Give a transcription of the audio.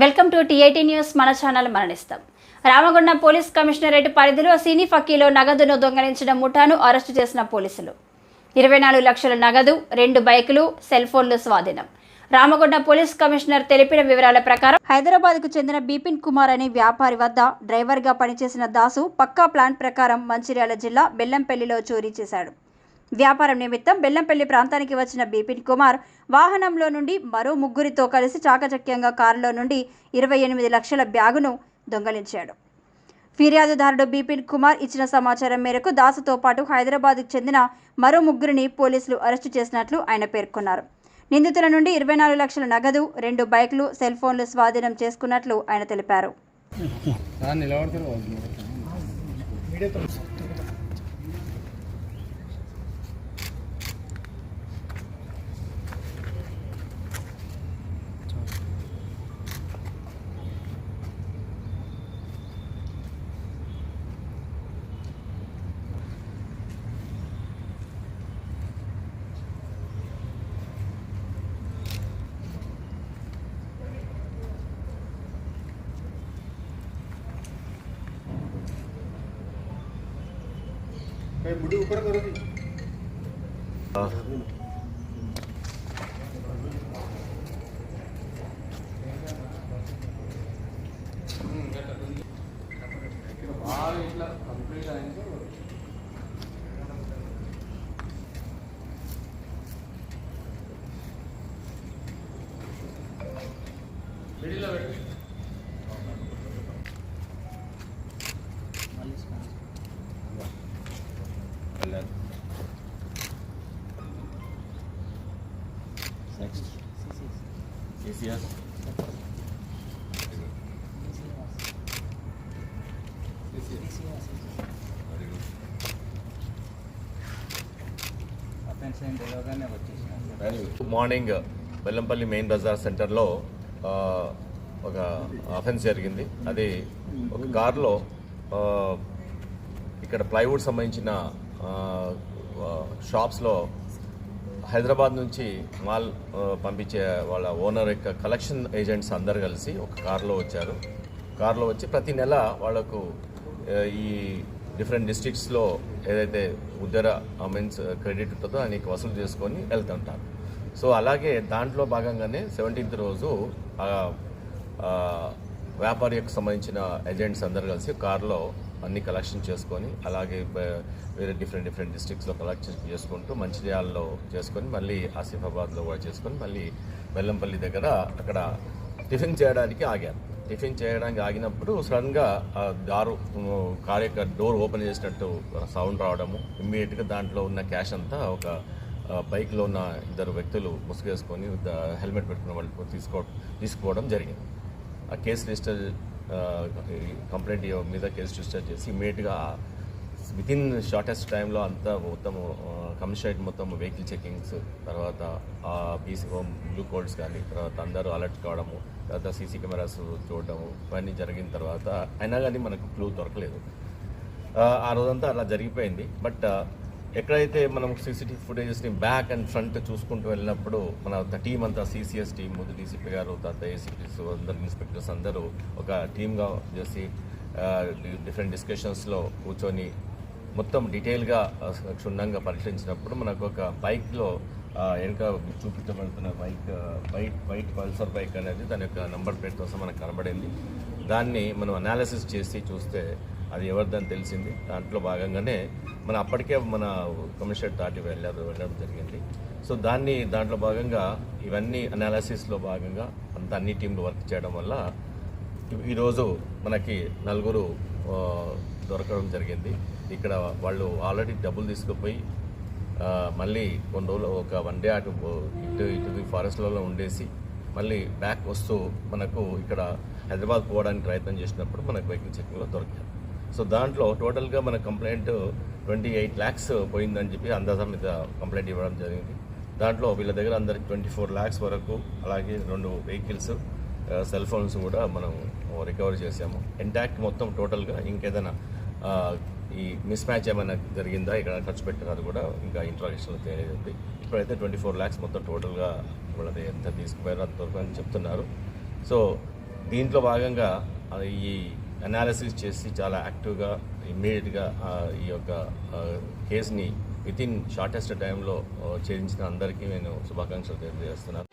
Welcome to TIT news. మన channel మరణిస్తాం. Ramagundam police commissionerate పరిధిలో సినీ ఫకీలో నగదును దొంగలించిన ముఠాను అరెస్టు చేసిన పోలీసులు. ఇరవై నాలుగు లక్షల నగదు రెండు బైకులు సెల్ ఫోన్లు స్వాధీనం. రామగుండ పోలీస్ కమిషనర్ తెలిపిన వివరాల ప్రకారం హైదరాబాద్కు చెందిన బిపిన్ కుమార్ అనే వ్యాపారి వద్ద డ్రైవర్గా పనిచేసిన దాసు పక్కా ప్లాన్ ప్రకారం మంచిర్యాల జిల్లా బెల్లంపల్లిలో చోరీ చేశాడు. వ్యాపారం నిమిత్తం బెల్లంపల్లి ప్రాంతానికి వచ్చిన బిపిన్ కుమార్ వాహనంలో నుండి మరో ముగ్గురితో కలిసి చాకచక్యంగా కారులో నుండి ఇరవై ఎనిమిది లక్షల బ్యాగును దొంగలించాడు. ఫిర్యాదుదారుడు బిపిన్ కుమార్ ఇచ్చిన సమాచారం మేరకు దాసుతో పాటు హైదరాబాద్కు చెందిన మరో ముగ్గురిని పోలీసులు అరెస్టు చేసినట్లు ఆయన పేర్కొన్నారు. నిందితుల నుండి ఇరవై నాలుగు లక్షల నగదు రెండు బైకులు సెల్ ఫోన్లు స్వాధీనం చేసుకున్నట్లు ఆయన తెలిపారు. મુડી ઉપર કરો బాగా ఇట్లా కంప్లీట్ అయింది మిడిల్లో Good. మార్నింగ్ బెల్లంపల్లి మెయిన్ బజార్ సెంటర్లో ఆ, ఒక అఫెన్స్ జరిగింది. అది ఒక కారులో ఆ, ఇక్కడ ప్లైవుడ్ సంబంధించిన ఆ, ఆ, షాప్స్లో హైదరాబాద్ నుంచి మాల్ పంపించే వాళ్ళ ఓనర్ యొక్క కలెక్షన్ ఏజెంట్స్ అందరు కలిసి ఒక కారులో వచ్చారు. కారులో వచ్చి ప్రతి నెల వాళ్ళకు ఈ డిఫరెంట్ డిస్ట్రిక్ట్స్లో ఏదైతే ఉద్దర మీన్స్ క్రెడిట్ ఉంటుందో దానికి వసూలు చేసుకొని వెళ్తుంటారు. సో అలాగే దాంట్లో భాగంగానే సెవెంటీన్త్ రోజు ఆ, యొక్క సంబంధించిన ఏజెంట్స్ అందరు కలిసి కార్లో అన్ని కలెక్షన్ చేసుకొని అలాగే వేరే డిఫరెంట్ డిఫరెంట్ డిస్ట్రిక్ట్స్లో కలెక్షన్ చేసుకుంటూ మంచిర్యాలలో చేసుకొని మళ్ళీ ఆసిఫాబాద్లో కూడా చేసుకొని మళ్ళీ బెల్లంపల్లి దగ్గర అక్కడ టిఫిన్ చేయడానికి ఆగాను. టిఫిన్ చేయడానికి ఆగినప్పుడు సడన్గా దారు కార్యక యొక్క డోర్ ఓపెన్ చేసినట్టు సౌండ్ రావడము ఇమ్మీడియట్గా దాంట్లో ఉన్న క్యాష్ అంతా ఒక బైక్లో ఉన్న ఇద్దరు వ్యక్తులు ముసుగేసుకొని హెల్మెట్ పెట్టుకున్న వాళ్ళు తీసుకో తీసుకోవడం జరిగింది. ఆ కేసు రిజిస్టర్ కంప్లైంట్ మీద కేసు రిజిస్టర్ చేసి ఇమీడియట్గా విత్ ఇన్ షార్టెస్ట్ టైంలో అంతా మొత్తం కమిషనరేట్ మొత్తం వెహికల్ చెకింగ్స్ తర్వాత ఆ పీసీ బ్లూ కోడ్స్ కానీ తర్వాత అందరూ అలర్ట్ కావడము తర్వాత సీసీ కెమెరాస్ చూడడము ఇవన్నీ జరిగిన తర్వాత అయినా కానీ మనకు క్లూ దొరకలేదు. ఆ, రోజంతా అలా జరిగిపోయింది. బట్ ఎక్కడైతే మనం సీసీటీవీ ఫుటేజెస్ని బ్యాక్ అండ్ ఫ్రంట్ చూసుకుంటూ వెళ్ళినప్పుడు మన టీం అంతా సీసీఎస్ టీం ముందు డీసీపీ గారు తర్వాత ఏసీపీస్ అందరు ఇన్స్పెక్టర్స్ అందరూ ఒక టీమ్గా చేసి డిఫరెంట్ డిస్కషన్స్లో కూర్చొని మొత్తం డీటెయిల్గా క్షుణ్ణంగా పరిశీలించినప్పుడు మనకు ఒక బైక్లో వెనుక చూపించబడుతున్న bike white white Pulsar bike అనేది దాని యొక్క నంబర్ ప్లేట్ కోసం మనకు కనబడింది. దాన్ని మనం అనాలిసిస్ చేసి చూస్తే అది ఎవరిదని తెలిసింది. దాంట్లో భాగంగానే మన అప్పటికే మన కమిషనర్ దాటి వెళ్ళారు వెళ్ళడం జరిగింది. సో దాన్ని దాంట్లో భాగంగా ఇవన్నీ అనాలిసిస్లో భాగంగా అంత అన్ని టీంలు వర్క్ చేయడం వల్ల ఈరోజు మనకి నలుగురు దొరకడం జరిగింది. ఇక్కడ వాళ్ళు ఆల్రెడీ డబ్బులు తీసుకుపోయి మళ్ళీ కొన్ని రోజులు ఒక వన్ డే అటు ఇటు ఇటు ఫారెస్ట్లలో ఉండేసి మళ్ళీ బ్యాక్ వస్తూ మనకు ఇక్కడ హైదరాబాద్ పోవడానికి ప్రయత్నం చేసినప్పుడు మనకు వెహికల్ చెక్కింగ్లో దొరికారు. సో దాంట్లో టోటల్గా మన కంప్లైంట్ ట్వంటీ ఎయిట్ ల్యాక్స్ పోయిందని చెప్పి అందాజ మీద కంప్లైంట్ ఇవ్వడం జరిగింది. దాంట్లో వీళ్ళ దగ్గర అందరికి ట్వంటీ ఫోర్ ల్యాక్స్ వరకు అలాగే రెండు వెహికల్స్ సెల్ ఫోన్స్ కూడా మనం రికవర్ చేసాము ఇంటాక్ట్ మొత్తం టోటల్గా ఇంకేదైనా ఈ మిస్ మ్యాచ్ ఏమైనా జరిగిందా? ఇక్కడ ఖర్చు పెట్టినది అది కూడా ఇంకా ఇంట్రాగేషన్లో తెలియజేది ఇప్పుడైతే ట్వంటీ ఫోర్ ల్యాక్స్ మొత్తం టోటల్గా వాళ్ళది ఎంత తీసుకుపోయారో అంత వరకు అని చెప్తున్నారు. సో దీంట్లో భాగంగా ఈ అనాలిసిస్ చేసి చాలా యాక్టివ్గా ఇమ్మీడియట్గా ఈ యొక్క కేసుని విత్ ఇన్ షార్టెస్ట్ టైంలో ఛేదించిన అందరికీ నేను శుభాకాంక్షలు తెలియజేస్తున్నాను.